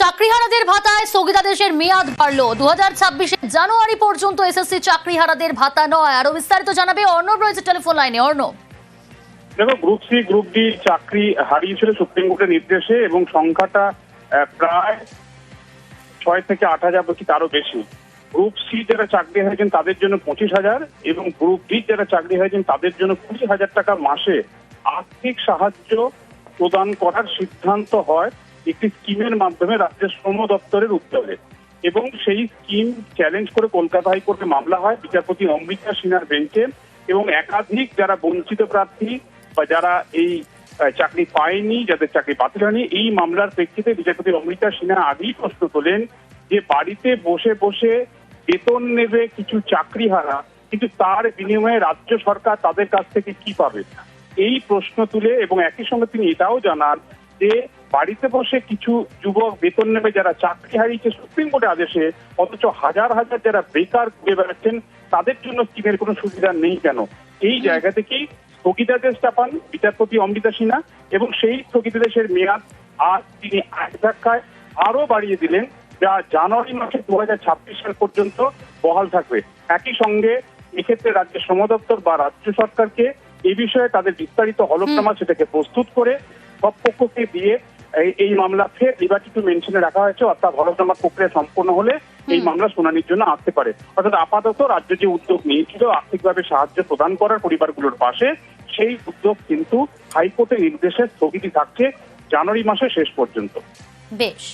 চাকরিহারাদের ভাতায় স্থগিতাদেশের মেয়াদ বাড়লো। দু হাজার জানুয়ারি পর্যন্ত এসএসসি চাকরিহারাদের ভাতা নয়। আরও বিস্তারিত জানাবে অর্ণব রয়েছে টেলিফোন লাইনে। অর্ণব। দেখো, গ্রুপ সি, গ্রুপ ডি চাকরি হারিয়েছিল সুপ্রিম কোর্টের নির্দেশে এবং সংখ্যাটা প্রায় ছয় থেকে আট হাজার কি তারও বেশি। গ্রুপ সি যারা চাকরি হয়েছেন তাদের জন্য পঁচিশ হাজার এবং গ্রুপ ডি যারা চাকরি হয়েছেন তাদের জন্য কুড়ি হাজার টাকা মাসে আর্থিক সাহায্য প্রদান করার সিদ্ধান্ত হয়। একটি স্কিমের মাধ্যমে রাজ্যের শ্রম দপ্তরের উদ্যোগে। এবং সেই স্কিম চ্যালেঞ্জ করে কলকাতা হাইকোর্টে মামলা হয় বিচারপতি অমৃতা সিনহার বেঞ্চে। এবং একাধিক যারা বঞ্চিত প্রার্থী বা যারা এই চাকরি পায়নি, যাদের চাকরি বাতিল হয়নি, এই মামলার প্রেক্ষিতে বিচারপতি অমৃতা সিনহা আগেই প্রশ্ন তোলেন যে বাড়িতে বসে বসে বেতন নেবে কিছু চাকরি হারা কিন্তু তার বিনিময়ে রাজ্য সরকার তাদের কাছ থেকে কি পাবে? এই প্রশ্ন তুলে এবং একই সঙ্গে তিনি এটাও জানান যে বাড়িতে বসে কিছু যুবক বেতন নেবে যারা চাকরি হারিয়েছে সুপ্রিম কোর্টের আদেশে অথচ হাজার হাজার যারা বেকার ঘুরে বেড়াচ্ছেন তাদের জন্য স্কিমের কোনো সুবিধা নেই কেন? এই জায়গা থেকেই স্থগিতাদেশটা পান বিচারপতি অমৃতা সিনহা এবং সেই স্থগিতাদেশের মেয়াদ আজ তিনি এক ধাক্কায় আরও বাড়িয়ে দিলেন যা জানুয়ারি মাসে দু হাজার ছাব্বিশ সাল পর্যন্ত বহাল থাকবে। একই সঙ্গে এক্ষেত্রে রাজ্যের শ্রম দপ্তর বা রাজ্য সরকারকে এই বিষয়ে তাদের বিস্তারিত হলফনামা সেটাকে প্রস্তুত করে সব পক্ষকে দিয়ে এই মামলা ফের লিবার্টি টু মেনশনে রাখা হয়েছে অর্থাৎ হলফনামা প্রক্রিয়া সম্পন্ন হলে এই মামলা শুনানির জন্য আসতে পারে। অর্থাৎ আপাতত রাজ্য যে উদ্যোগ নিয়েছিল আর্থিকভাবে সাহায্য প্রদান করার পরিবারগুলোর পাশে সেই উদ্যোগ কিন্তু হাইকোর্টের নির্দেশে স্থগিতই থাকছে জানুয়ারি মাসের শেষ পর্যন্ত। বেশ।